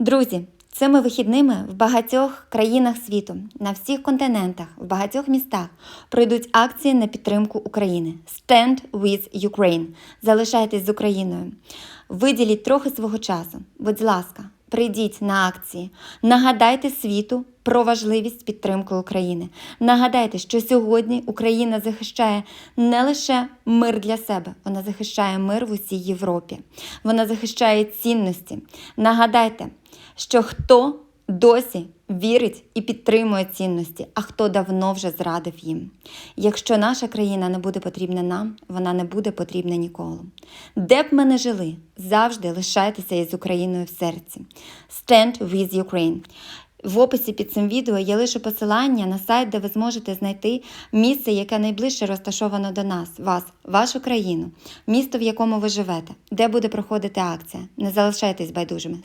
Друзі, цими вихідними в багатьох країнах світу, на всіх континентах, в багатьох містах пройдуть акції на підтримку України. Stand with Ukraine. Залишайтесь з Україною. Виділіть трохи свого часу. Будь ласка, прийдіть на акції. Нагадайте світу про важливість підтримки України. Нагадайте, що сьогодні Україна захищає не лише мир для себе, вона захищає мир в усій Європі. Вона захищає цінності. Нагадайте, що хто досі вірить і підтримує цінності, а хто давно вже зрадив їм. Якщо наша країна не буде потрібна нам, вона не буде потрібна ніколи. Де б ми не жили, завжди лишайтеся із Україною в серці. Stand with Ukraine. В описі під цим відео є лише посилання на сайт, де ви зможете знайти місце, яке найближче розташовано до нас, вас, вашу країну, місто, в якому ви живете, де буде проходити акція. Не залишайтесь байдужими.